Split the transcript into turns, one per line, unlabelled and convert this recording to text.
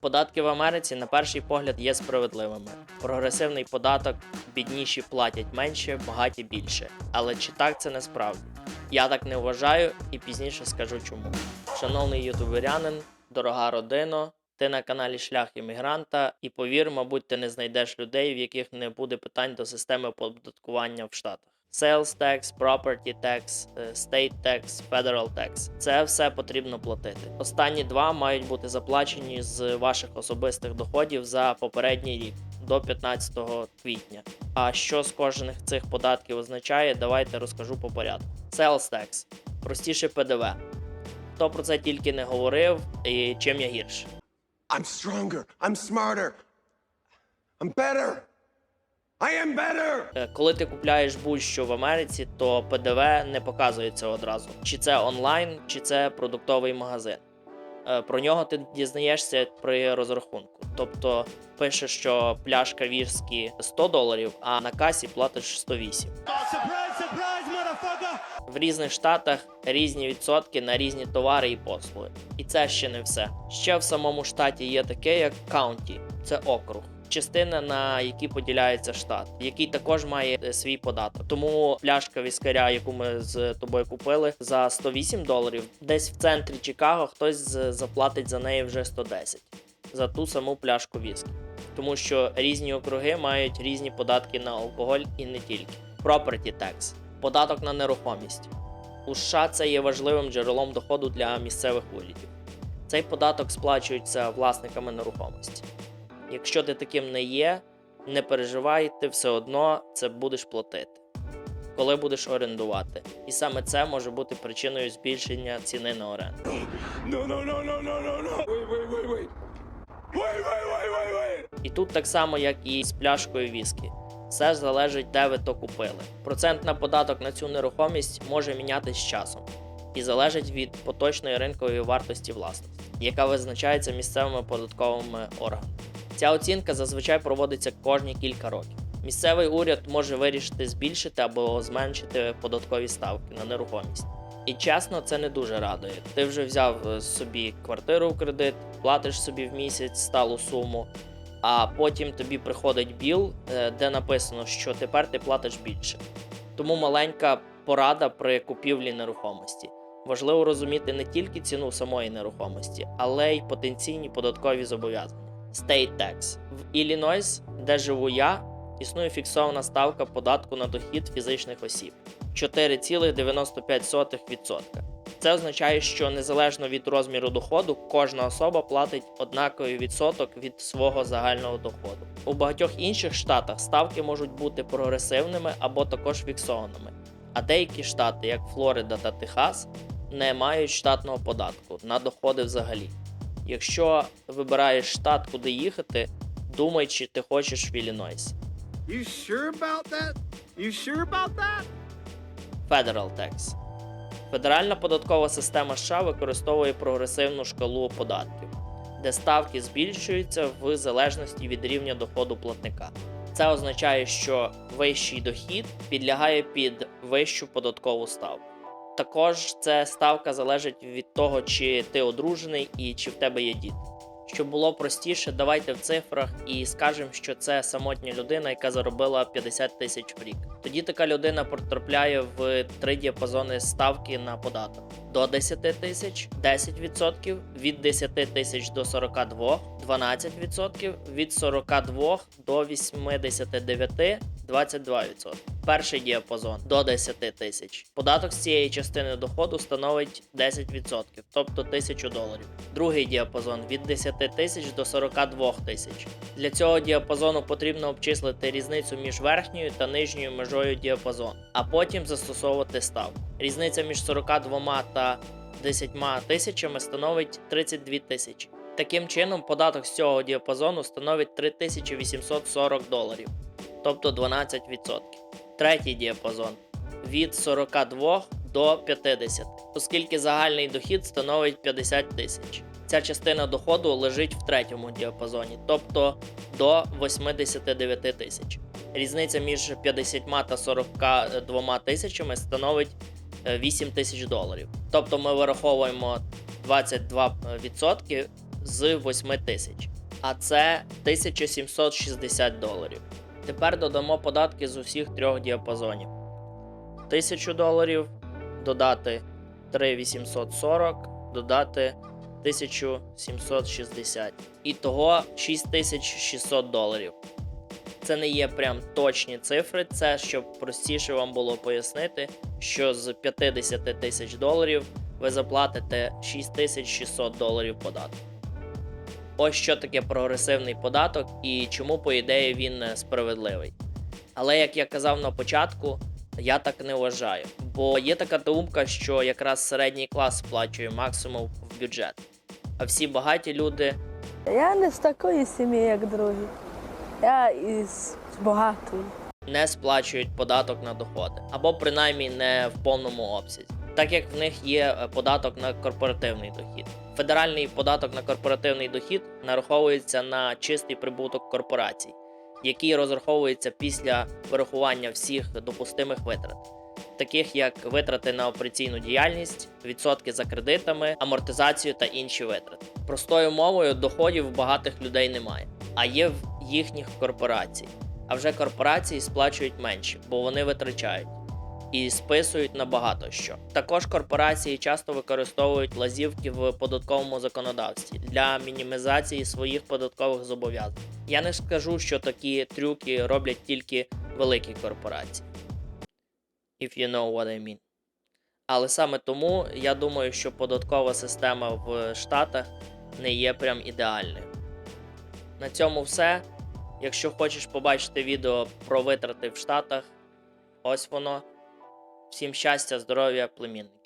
Податки в Америці на перший погляд є справедливими. Прогресивний податок, бідніші платять менше, багаті більше. Але чи так це насправді? Я так не вважаю і пізніше скажу чому. Шановний ютуберянин, дорога родино, ти на каналі Шлях іммігранта, і повір, мабуть, ти не знайдеш людей, в яких не буде питань до системи оподаткування в Штатах. Sales tax, property tax, е, state tax, federal tax. Це все потрібно платити. Останні два мають бути заплачені з ваших особистих доходів за попередній рік до 15 квітня. А що з кожних цих податків означає, давайте розкажу по порядку. Sales tax – простіше ПДВ. Хто про це тільки не говорив, і чим я гірше.
I'm stronger. I'm smarter. I'm better. I am better.
Е, Коли ти купляєш будь-що в Америці, то ПДВ не показується одразу. Чи це онлайн, чи це продуктовий магазин. Е, Про нього ти дізнаєшся при розрахунку. Тобто пише, що пляшка віскі 100 доларів, а на касі платиш 108. В різних штатах різні відсотки на різні товари і послуги. І це ще не все. Ще в самому штаті є таке, як каунті, це округ. Частина, на які поділяється штат, який також має е, свій податок. Тому пляшка віскаря, яку ми з тобою купили за 108 доларів, десь в центрі Чикаго хтось заплатить за неї вже 110 за ту саму пляшку віскі. Тому що різні округи мають різні податки на алкоголь і не тільки. Property tax – податок на нерухомість. У США це є важливим джерелом доходу для місцевих урядів. Цей податок сплачується власниками нерухомості. Якщо ти таким не є, не переживай, ти все одно це будеш платити, коли будеш орендувати. І саме це може бути причиною збільшення ціни на оренду.
No, no, no, no, no, no, no. Wait, wait, wait, wait. Wait, wait, wait, wait, wait.
І тут так само, як і з пляшкою віскі. Все залежить, де ви то купили. Процентний податок на цю нерухомість може мінятись з часом і залежить від поточної ринкової вартості власності, яка визначається місцевими податковими органами. Ця оцінка зазвичай проводиться кожні кілька років. Місцевий уряд може вирішити збільшити або зменшити податкові ставки на нерухомість. І чесно, це не дуже радує. Ти вже взяв е, собі квартиру в кредит, платиш собі в місяць сталу суму, а потім тобі приходить біл, е, де написано, що тепер ти платиш більше. Тому маленька порада при купівлі нерухомості. Важливо розуміти не тільки ціну самої нерухомості, але й потенційні податкові зобов'язання. State Tax. В Іллінойс, де живу я, існує фіксована ставка податку на дохід фізичних осіб 4,95%. Це означає, що незалежно від розміру доходу, кожна особа платить однаковий відсоток від свого загального доходу. У багатьох інших штатах ставки можуть бути прогресивними або також фіксованими. А деякі штати, як Флорида та Техас, не мають штатного податку на доходи взагалі. Якщо вибираєш штат, куди їхати, думай, чи ти хочеш в Іллінойс.
You sure about that? You sure about that?
Federal Tax. Федеральна податкова система США використовує прогресивну шкалу податків, де ставки збільшуються в залежності від рівня доходу платника. Це означає, що вищий дохід підлягає під вищу податкову ставку. Також ця ставка залежить від того, чи ти одружений і чи в тебе є діти. Щоб було простіше, давайте в цифрах і скажемо, що це самотня людина, яка заробила 50 тисяч в рік. Тоді така людина потрапляє в три діапазони ставки на податок: до 10 тисяч 10%, від 10 тисяч до 42 12%, від 42 до 89 22%. Перший діапазон до 10 тисяч. Податок з цієї частини доходу становить 10%, тобто 1000 доларів. Другий діапазон від 10 тисяч до 42 тисяч. Для цього діапазону потрібно обчислити різницю між верхньою та нижньою межою діапазону, а потім застосовувати ставку. Різниця між 42 та 10 тисячами становить 32 тисячі. Таким чином, податок з цього діапазону становить 3840 доларів, тобто 12%. Третій діапазон від 42 до 50, оскільки загальний дохід становить 50 тисяч. Ця частина доходу лежить в третьому діапазоні, тобто до 89 тисяч. Різниця між 50 та 42 тисячами становить е, 8 тисяч доларів. Тобто ми вираховуємо 22% з 8 тисяч, а це 1760 доларів. Тепер додамо податки з усіх трьох діапазонів. 1000 доларів додати 3840, додати 1760. Ітого 6600 доларів. Це не є прям точні цифри, це щоб простіше вам було пояснити, що з 50 тисяч доларів ви заплатите 6600 доларів податку. Ось що таке прогресивний податок і чому, по ідеї, він справедливий. Але як я казав на початку, я так не вважаю. Бо є така думка, що якраз середній клас сплачує максимум в бюджет. А всі багаті люди
Я не з такої сім'ї, як другі. Я із багатої.
не сплачують податок на доходи, або принаймні не в повному обсязі, так як в них є е, податок на корпоративний дохід. Федеральний податок на корпоративний дохід нараховується на чистий прибуток корпорацій, який розраховується після вирахування всіх допустимих витрат, таких як витрати на операційну діяльність, відсотки за кредитами, амортизацію та інші витрати. Простою мовою доходів багатих людей немає, а є в їхніх корпорацій. А вже корпорації сплачують менше, бо вони витрачають і списують на багато що. Також корпорації часто використовують лазівки в податковому законодавстві для мінімізації своїх податкових зобов'язань. Я не скажу, що такі трюки роблять тільки великі корпорації. If you know what I mean. Але саме тому я думаю, що податкова система в Штатах не є прям ідеальною. На цьому все. Якщо хочеш побачити відео про витрати в Штатах, ось воно. Всім щастя, здоров'я, племінник.